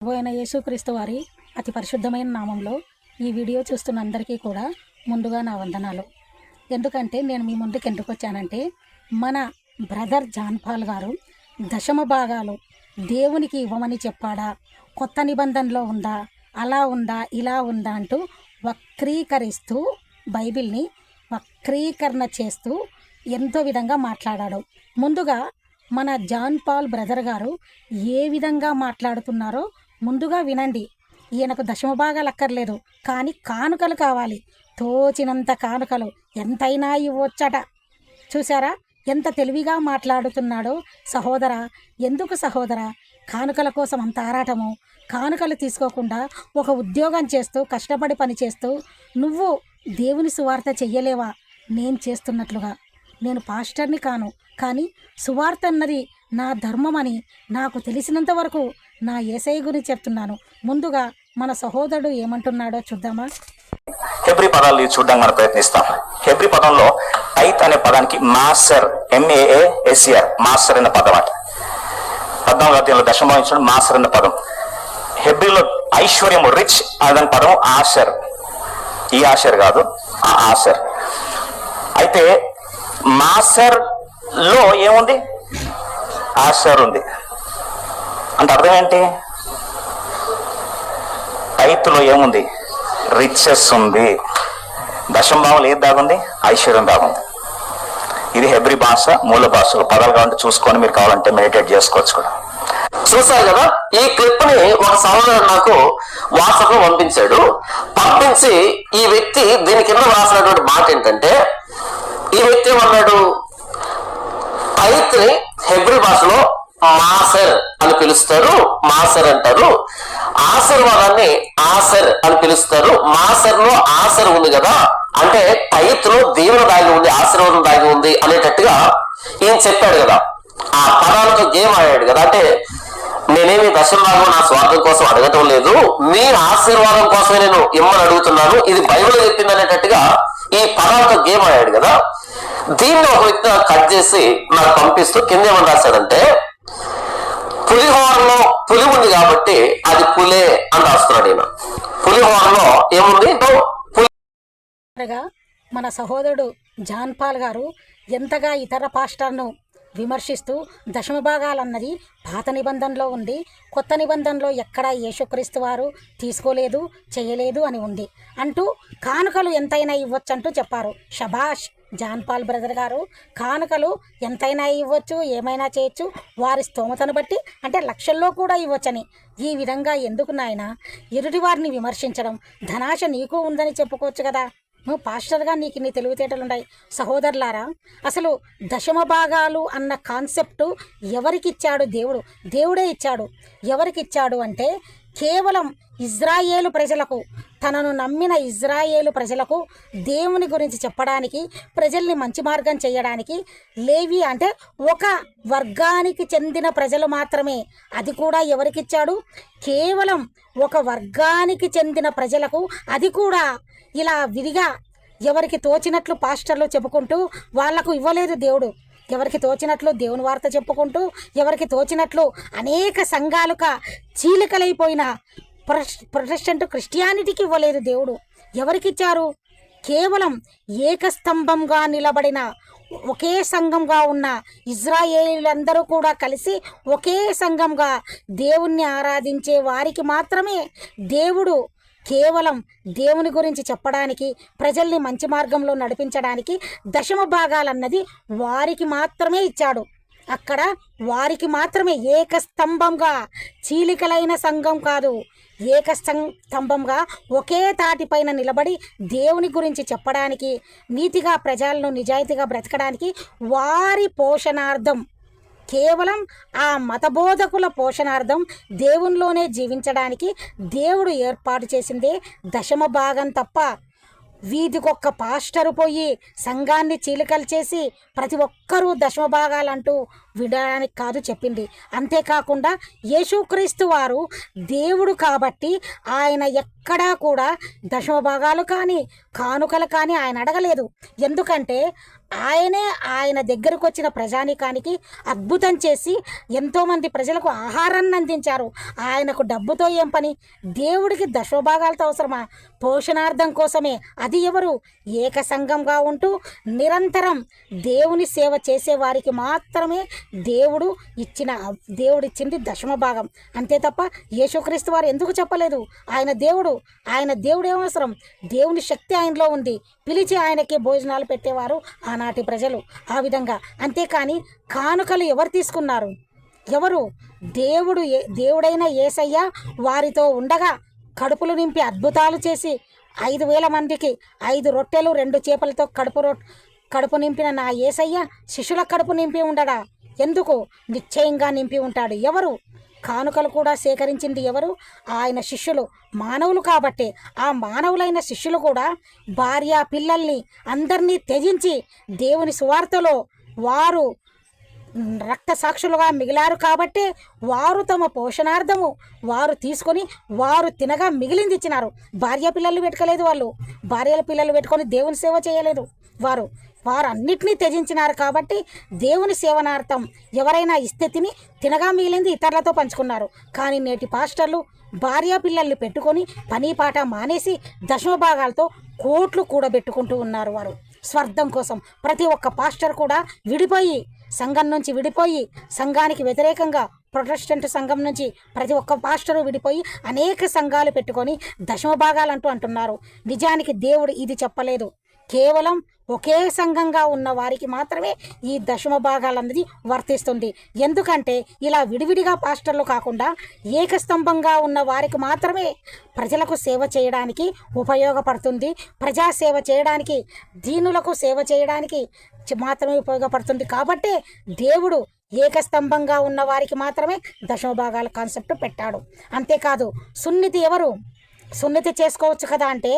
పోయిన యేసుక్రీస్తు వారి అతి పరిశుద్ధమైన నామంలో ఈ వీడియో చూస్తున్న అందరికీ కూడా ముందుగా నా వందనాలు. ఎందుకంటే నేను మీ ముందుకు ఎందుకు వచ్చానంటే మన బ్రదర్ జాన్పాల్ గారు దశమ భాగాలు దేవునికి ఇవ్వమని చెప్పాడా కొత్త నిబంధనలో ఉందా అలా ఉందా ఇలా ఉందా అంటూ వక్రీకరిస్తూ బైబిల్ని వక్రీకరణ చేస్తూ ఎంతో విధంగా మాట్లాడాడు. ముందుగా మన జాన్ పాల్ బ్రదర్ గారు ఏ విధంగా మాట్లాడుతున్నారో ముందుగా వినండి. ఈయనకు దశమభాగాలు అక్కర్లేదు. కానీ కానుకలు కావాలి. తోచినంత కానుకలు. ఎంతైనా ఇవ్వచ్చట. చూసారా ఎంత తెలివిగా మాట్లాడుతున్నాడో సహోదర. ఎందుకు సహోదర? కానుకల కోసం అంత ఆరాటము? కానుకలు తీసుకోకుండా ఒక ఉద్యోగం చేస్తూ కష్టపడి పని చేస్తూ నువ్వు దేవుని సువార్త చెయ్యలేవా? నేను చేస్తున్నట్లుగా. నేను పాస్టర్ని కాను. కానీ సువార్త అన్నది నా ధర్మం అని నాకు తెలిసినంత వరకు నా ఏసై గురించి చెప్తున్నాను. ముందుగా మన సహోదరుడు ఏమంటున్నాడో చూద్దామా? హెబ్రి పదాలు చూడడానికి మనం ప్రయత్నిస్తాం. హెబ్రి పదంలో టైత్ అనే పదానికి మాస్టర్ ఎంఏఏఎస్ఆర్ మాస్టర్ అనే పదం అంట. పద్నాలుగు అధ్యాయంలో మాస్టర్ అనే పదం. హెబ్రిలో ఐశ్వర్యం రిచ్ అనే పదం ఆషర్ ఈ ఆషర్ కాదు ఆ అయితే మాసర్లో ఏముంది? ఆశర్ ఉంది. అంటే అర్థం ఏంటి? టైత్లో ఏముంది? రిచెస్ ఉంది. దశంభావం ఏది దాగుంది? ఐశ్వర్యం దాగుంది. ఇది హెబ్రి భాష మూల భాషలో. పదాలు కావాలంటే చూసుకొని మీరు కావాలంటే మెడిటేట్ చేసుకోవచ్చు కూడా. చూశారు కదా? ఈ క్లిప్ని ఒక సహోదరుడు నాకు వాట్సాప్లో పంపించాడు. పంపించి ఈ వ్యక్తి దీని కింద రాసినటువంటి మాట ఏంటంటే ఈ వ్యక్తి ఏమన్నాడు? టైత్ని హెబ్రి భాషలో మాసర్ అని పిలుస్తారు మాసర్ అంటారు. ఆశీర్వాదాన్ని ఆసర్ అని పిలుస్తారు. మాసర్లో ఆసర్ ఉంది కదా అంటే టైత్లో దేవుడు దాగి ఉంది ఆశీర్వాదం దాగి ఉంది అనేటట్టుగా ఈయన చెప్పాడు కదా. ఆ పదాలతో గేమ్ ఆడాడు కదా. అంటే నేనేమి దశభాగం నా స్వార్థం కోసం అడగటం లేదు మీ ఆశీర్వాదం కోసమే నేను ఇమ్మని అడుగుతున్నాను. ఇది బైబిల్ చెప్పింది అనేటట్టుగా ఈ పదాలతో గేమ్ ఆడాడు కదా. దీన్ని ఒక వ్యక్తి కట్ చేసి నాకు పంపిస్తూ కింద ఏమని రాశాడంటే పులిహోరలో పులి ఉంది కాబట్టి అది పులే అని రాస్తున్నాడు ఈయన. పులిహోరలో ఏముంది? మన సహోదరుడు జాన్ పాల్ గారు ఎంతగా ఇతర పాస్టర్ను విమర్శిస్తూ దశమ భాగాలన్నది పాత నిబంధనలో ఉంది కొత్త నిబంధనలో ఎక్కడ యేసుక్రీస్తు వారు తీసుకోలేదు చేయలేదు అని ఉంది. అంటూ కానుకలు ఎంతైనా ఇవ్వచ్చు అంటూ చెప్పారు. షబాష్ జాన్పాల్ బ్రదర్ గారు కానుకలు ఎంతైనా ఇవ్వచ్చు ఏమైనా చేయొచ్చు వారి స్తోమతను బట్టి అంటే లక్షల్లో కూడా ఇవ్వచ్చని. ఈ విధంగా ఎందుకు నాయన? ఎదుటి వారిని విమర్శించడం ధనాశ నీకు ఉందని చెప్పుకోవచ్చు కదా. నువ్వు పాస్టర్గా నీకు ఇన్ని తెలివితేటలున్నాయి సహోదరులారా అసలు దశమ భాగాలు అన్న కాన్సెప్టు ఎవరికి ఇచ్చాడు దేవుడు? దేవుడే ఇచ్చాడు. ఎవరికి ఇచ్చాడు అంటే కేవలం ఇజ్రాయేలు ప్రజలకు తనను నమ్మిన ఇజ్రాయేలు ప్రజలకు దేవుని గురించి చెప్పడానికి ప్రజల్ని మంచి మార్గం చేయడానికి లేవి అంటే ఒక వర్గానికి చెందిన ప్రజలు మాత్రమే. అది కూడా ఎవరికిచ్చాడు? కేవలం ఒక వర్గానికి చెందిన ప్రజలకు. అది కూడా ఇలా విధిగా ఎవరికి తోచినట్లు పాస్టర్లు చెప్పుకుంటూ వాళ్ళకు ఇవ్వలేదు దేవుడు. ఎవరికి తోచినట్లు దేవుని వార్త చెప్పుకుంటూ ఎవరికి తోచినట్లు అనేక సంఘాలుగా చీలికలైపోయిన ప్రొటెస్టెంట్ క్రిస్టియానిటీకి ఇవ్వలేదు దేవుడు. ఎవరికిచ్చారు? కేవలం ఏకస్తంభంగా నిలబడిన ఒకే సంఘంగా ఉన్న ఇజ్రాయేలీలందరూ కూడా కలిసి ఒకే సంఘంగా దేవుణ్ణి ఆరాధించే వారికి మాత్రమే దేవుడు కేవలం దేవుని గురించి చెప్పడానికి ప్రజల్ని మంచి మార్గంలో నడిపించడానికి దశమ భాగాలన్నది వారికి మాత్రమే ఇచ్చాడు. అక్కడ వారికి మాత్రమే ఏకస్తంభంగా చీలికలైన సంఘం కాదు ఏకస్తంభంగా స్తంభంగా ఒకే తాటిపైన నిలబడి దేవుని గురించి చెప్పడానికి నీతిగా ప్రజలను నిజాయితీగా బ్రతకడానికి వారి పోషణార్థం కేవలం ఆ మతబోధకుల పోషణార్థం దేవునిలోనే జీవించడానికి దేవుడు ఏర్పాటు చేసిందే దశమ భాగం తప్ప వీధికొక్క పాస్టరు పోయి సంఘాన్ని చీలికలు చేసి ప్రతి ఒక్కరూ దశమభాగాలంటూ విడడానికి కాదు చెప్పింది. అంతేకాకుండా యేసుక్రీస్తు వారు దేవుడు కాబట్టి ఆయన ఎక్కడా కూడా దశమభాగాలు కానీ కానుకలు కానీ ఆయన అడగలేదు. ఎందుకంటే ఆయనే ఆయన దగ్గరకు వచ్చిన ప్రజానికానికి అద్భుతం చేసి ఎంతోమంది ప్రజలకు ఆహారాన్ని అందించారు. ఆయనకు డబ్బుతో ఏం పని? దేవుడికి దశోభాగాలతో అవసరమా? పోషణార్థం కోసమే. అది ఎవరు? ఏకసంగంగా ఉంటూ నిరంతరం దేవుని సేవ చేసే వారికి మాత్రమే దేవుడు ఇచ్చిన దేవుడిచ్చింది దశమ భాగం. అంతే తప్ప యేసుక్రీస్తు వారు ఎందుకు చెప్పలేదు? ఆయన దేవుడు ఆయన దేవుడు ఏమవసరం దేవుని శక్తి ఆయనలో ఉంది. పిలిచి ఆయనకి భోజనాలు పెట్టేవారు. ఆనాటి ప్రజలు ఆ విధంగా. అంతేకాని కానుకలు ఎవరు తీసుకున్నారు? ఎవరు? దేవుడు ఏ- దేవుడైన ఏసయ్య వారితో ఉండగా కడుపులు నింపి అద్భుతాలు చేసి ఐదు వేల మందికి ఐదు రొట్టెలు రెండు చేపలతో కడుపు రొ కడుపు నింపిన నా ఏసయ్య శిష్యుల కడుపు నింపి ఉండడా ఎందుకు? నిశ్చయంగా నింపి ఉంటాడు. ఎవరు? కానుకలు కూడా సేకరించింది ఎవరు? ఆయన శిష్యులు. మానవులు కాబట్టే ఆ మానవులైన శిష్యులు కూడా భార్య పిల్లల్ని అందరినీ త్యజించి దేవుని సువార్తలో వారు రక్త సాక్షులుగా మిగిలారు కాబట్టి వారు తమ పోషణార్థము వారు తీసుకొని వారు తినగా మిగిలింది ఇచ్చినారు. భార్య పిల్లలు పెట్టుకోలేదు వాళ్ళు. భార్యల పిల్లలు పెట్టుకొని దేవుని సేవ చేయలేదు వారు. వారన్నిటినీ త్యజించినారు కాబట్టి దేవుని సేవనార్థం ఎవరైనా ఇస్తే తిని తినగా మిగిలింది ఇతరులతో పంచుకున్నారు. కానీ నేటి పాస్టర్లు భార్య పిల్లల్ని పెట్టుకొని పని పాట మానేసి దశమ భాగాలతో కోట్లు కూడబెట్టుకుంటూ ఉన్నారు వారు. స్వార్థం కోసం ప్రతి ఒక్క పాస్టర్ కూడా విడిపోయి సంఘం నుంచి విడిపోయి సంఘానికి వ్యతిరేకంగా ప్రొటెస్టెంట్ సంఘం నుంచి ప్రతి ఒక్క పాస్టరు విడిపోయి అనేక సంఘాలు పెట్టుకొని దశమభాగాలంటూ అంటున్నారు. నిజానికి దేవుడు ఇది చెప్పలేదు. కేవలం ఒకే సంఘంగా ఉన్న వారికి మాత్రమే ఈ దశమ భాగాలన్నది వర్తిస్తుంది. ఎందుకంటే ఇలా విడివిడిగా పాస్టర్లు కాకుండా ఏకస్తంభంగా ఉన్న వారికి మాత్రమే ప్రజలకు సేవ చేయడానికి ఉపయోగపడుతుంది. ప్రజా సేవ చేయడానికి దీనులకు సేవ చేయడానికి మాత్రమే ఉపయోగపడుతుంది. కాబట్టే దేవుడు ఏకస్తంభంగా ఉన్న వారికి మాత్రమే దశమ భాగాల కాన్సెప్ట్ పెట్టాడు. అంతేకాదు సున్నితి ఎవరు? సున్నితి చేసుకోవచ్చు కదా అంటే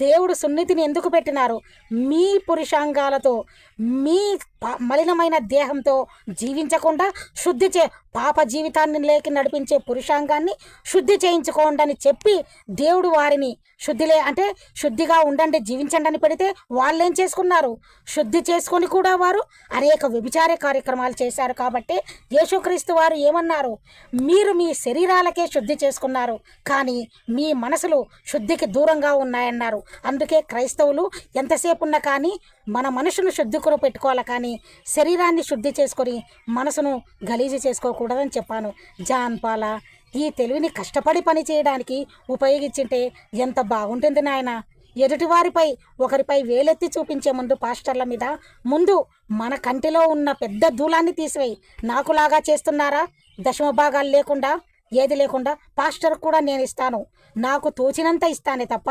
దేవుడు సున్నితిని ఎందుకు పెట్టినారు? మీ పురుషాంగాలతో మీ ప- మలినమైన దేహంతో జీవించకుండా శుద్ధి చే పాప జీవితాన్ని లేకి నడిపించే పురుషాంగాన్ని శుద్ధి చేయించుకోండి అని చెప్పి దేవుడు వారిని శుద్ధిలే అంటే శుద్ధిగా ఉండండి జీవించండి అని పెడితే వాళ్ళు ఏం చేసుకున్నారు? శుద్ధి చేసుకొని కూడా వారు అనేక వ్యభిచార కార్యక్రమాలు చేశారు కాబట్టి యేసుక్రీస్తు వారు ఏమన్నారు? మీరు మీ శరీరాలకే శుద్ధి చేసుకున్నారు కానీ మీ మనసులు శుద్ధికి దూరంగా ఉన్నాయన్నారు. అందుకే క్రైస్తవులు ఎంతసేపు ఉన్నా కానీ మన మనసును శుద్ధి కూడా పెట్టుకోవాలి కానీ శరీరాన్ని శుద్ధి చేసుకొని మనసును గలీజు చేసుకోకూడదని చెప్పాను. జాన్ పాల ఈ తెలివిని కష్టపడి పని చేయడానికి ఉపయోగించింటే ఎంత బాగుంటుంది నాయన. ఎదుటివారిపై ఒకరిపై వేలెత్తి చూపించే ముందు పాస్టర్ల మీద ముందు మన కంటిలో ఉన్న పెద్ద దూలాన్ని తీసివేయి. నాకులాగా చేస్తున్నారా? దశమ భాగాలు లేకుండా ఏది లేకుండా పాస్టర్ కూడా నేను ఇస్తాను. నాకు తోచినంత ఇస్తానే తప్ప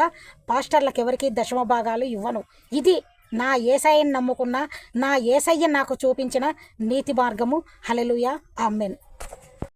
పాస్టర్లకు ఎవరికి దశమ భాగాలు ఇవ్వను. ఇది నా ఏసయ్యని నమ్ముకున్న నా ఏసయ్య నాకు చూపించిన నీతి మార్గము. Hallelujah amen.